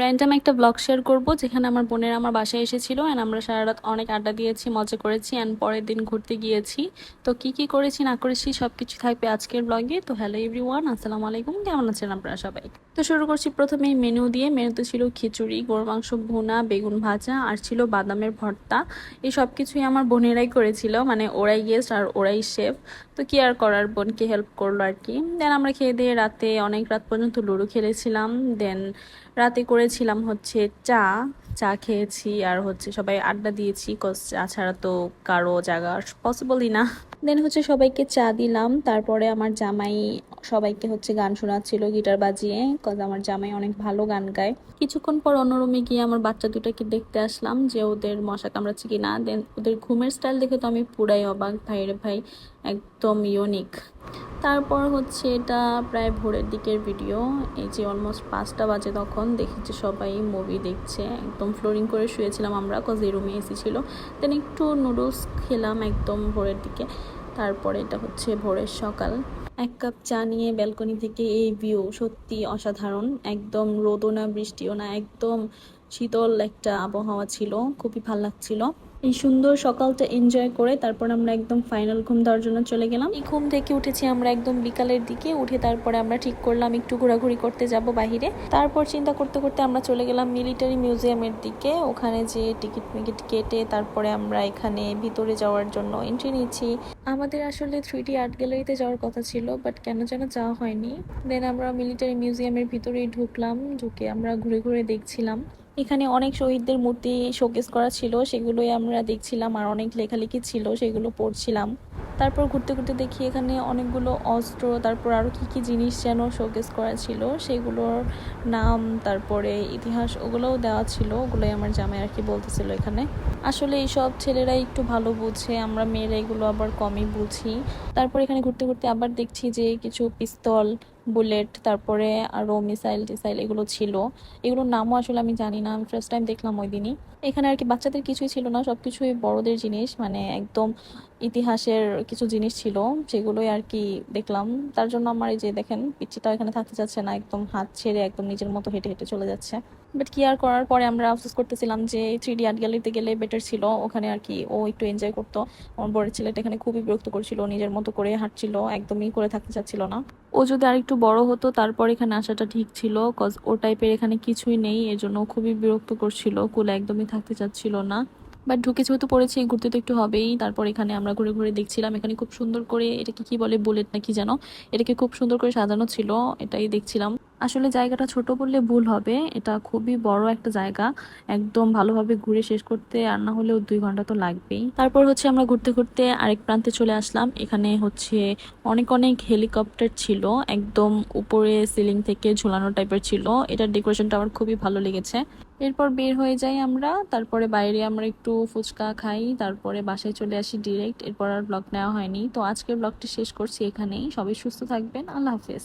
Random একটা blog share করব, যেখানে আমার বোনেরা আমার বাসায় এসেছিল অ্যান্ড আমরা সারা রাত অনেক আড্ডা দিয়েছি, মজা করেছি অ্যান্ড পরের দিন ঘুরতে গিয়েছি। তো কি কি করেছি, না করেছি সব কিছু থাকবে আজকের ব্লগে তো হ্যালো এভরিওয়ান আসসালামু আলাইকুম, কেমন আছেন আপনারা সবাই? তো শুরু করছি প্রথমে মেনু দিয়ে। মেনুতে ছিল খিচুড়ি গরু মাংস ভুনা, বেগুন ভাজা, আর ছিল বাদামের ভর্তা। এই সব কিছুই আমার বোনেরাই করেছিল মানে ওরাই গেস্ট আর ওরাই শেফ তো কি আর করার, বোনকে হেল্প করল আর কি। দেন আমরা খেয়ে দিয়ে রাতে অনেক রাত পর্যন্ত লুডো খেলেছিলাম। দেন রাতে করেছিলাম হচ্ছে চা চা খেয়েছি আর হচ্ছে সবাই আড্ডা দিয়েছি কজ চা ছাড়া তো কারও জায়গা পসিবলই না। দেন হচ্ছে সবাইকে চা দিলাম। তারপরে আমার জামাই সবাইকে হচ্ছে গান শোনাচ্ছিল, গিটার বাজিয়ে কজ আমার জামাই অনেক ভালো গান গায়। কিছুক্ষণ পর অন্য রুমে গিয়ে আমার বাচ্চা দুটাকে দেখতে আসলাম যে ওদের মশা কামড়াচ্ছে কি না দেন ওদের ঘুমের স্টাইল দেখে তো আমি পুরাই অবাক, ভাই রে ভাই, একদম ইউনিক তারপর হচ্ছে এটা প্রায় ভোরের দিকের ভিডিও এই যে অলমোস্ট পাঁচটা বাজে তখন দেখেছি সবাই মুভি দেখছে। একদম ফ্লোরিং করে শুয়েছিলাম আমরা কজ এই রুমে এসি ছিল। দেন একটু নুডলস খেলাম একদম ভোরের দিকে। তারপরে এটা হচ্ছে ভোরের সকাল। এক কাপ চা নিয়ে ব্যালকনি থেকে এই ভিউ সত্যি অসাধারণ। একদম রোদও না বৃষ্টিও না, একদম শীতল একটা আবহাওয়া ছিল। খুবই ভালো লাগছিল। এই সুন্দর সকালটা এনজয় করে তারপর আমরা একদম ফাইনাল ঘুম দেওয়ার জন্য চলে গেলাম। এই ঘুম থেকে উঠেছি আমরা একদম বিকালের দিকে, উঠে তারপরে আমরা ঠিক করলাম একটু ঘোরাঘুরি করতে যাব বাহিরে। তারপর চিন্তা করতে করতে আমরা চলে গেলাম মিলিটারি মিউজিয়ামের দিকে। ওখানে যে টিকিট মিকিট কেটে তারপরে আমরা এখানে ভিতরে যাওয়ার জন্য এন্ট্রি নিচ্ছি আমাদের আসলে থ্রিটি আর্ট গ্যালারিতে যাওয়ার কথা ছিল বাট কেন যেন যাওয়া হয়নি। দেন আমরা মিলিটারি মিউজিয়ামের ভিতরেই ঢুকলাম, ঢুকে আমরা ঘুরে ঘুরে দেখছিলাম। এখানে অনেক শহীদদের মূর্তি শোকেস করা ছিল, সেগুলোই আমরা দেখছিলাম আর অনেক লেখালেখি ছিল, সেগুলো পড়ছিলাম। তারপর ঘুরতে ঘুরতে দেখি এখানে অনেকগুলো অস্ত্র, তারপর আরও কী কী জিনিস যেন শোকেস করা ছিল, সেগুলোর নাম, তারপরে ইতিহাস, ওগুলোও দেওয়া ছিল, ওগুলোই আমার জামাই আর কি বলতেছিল এখানে। আসলে এইসব ছেলেরা একটু ভালো বুঝে, আমরা মেয়েরা এগুলো আবার কমই বুঝি। তারপর এখানে ঘুরতে ঘুরতে আবার দেখছি যে কিছু পিস্তল বুলেট, তারপরে আরও মিসাইল টিসাইল এগুলো ছিল। এগুলোর নামও আসলে আমি জানি না, আমি ফার্স্ট টাইম দেখলাম ওই দিনই এখানে আর কি বাচ্চাদের কিছুই ছিল না সব কিছুই বড়দের জিনিস মানে একদম ইতিহাসের কিছু জিনিস ছিল সেগুলোই আর কি দেখলাম। তার জন্য আমার এই যে দেখেন পিচ্ছিটা এখানে থাকতে যাচ্ছে না, একদম হাত ছেড়ে একদম নিজের মতো হেঁটে হেঁটে চলে যাচ্ছে। বাট কি আর করার, পরে আমরা আফসোস করতেছিলাম যে থ্রি ডি আর্ট গ্যালারিতে গেলে বেটার ছিল, ওখানে আর কি ও একটু এনজয় করতো। আমার বড় ছেলেটা এখানে খুবই বিরক্ত করছিল, নিজের মতো করে হাঁটছিল, একদমই করে থাকতে চাচ্ছিল না। ও যদি আরেকটু বড় হতো, তারপর এখানে আসাটা ঠিক ছিল কজ ও টাইপের এখানে কিছুই নেই, এজন্য জন্য খুবই বিরক্ত করছিল কুলে একদমই থাকতে চাচ্ছিল না। বাট ঢুকে যেহেতু পড়েছি ঘুরতে তো একটু হবেই। তারপর এখানে আমরা ঘুরে ঘুরে দেখছিলাম, এখানে খুব সুন্দর করে এটাকে কি বলে, বুলেট নাকি যেন এটাকে খুব সুন্দর করে সাজানো ছিল, এটাই দেখছিলাম। আসলে জায়গাটা ছোট বললে ভুল হবে, এটা খুবই বড় একটা জায়গা। একদম ভালোভাবে ঘুরে শেষ করতে আর না হলেও দুই ঘণ্টা তো লাগবেই। তারপর হচ্ছে আমরা ঘুরতে ঘুরতে আরেক প্রান্তে চলে আসলাম। এখানে হচ্ছে অনেক অনেক হেলিকপ্টার ছিল, একদম উপরে সিলিং থেকে ঝুলানো টাইপের ছিল। এটার ডেকোরেশনটা আমার খুবই ভালো লেগেছে। এরপর বের হয়ে যাই আমরা, তারপরে বাইরে আমরা একটু ফুচকা খাই, তারপরে বাসায় চলে আসি ডিরেক্ট এরপর আর ব্লগ নেওয়া হয়নি। তো আজকের ব্লগটি শেষ করছি এখানেই। সবাই সুস্থ থাকবেন। আল্লাহ হাফেজ।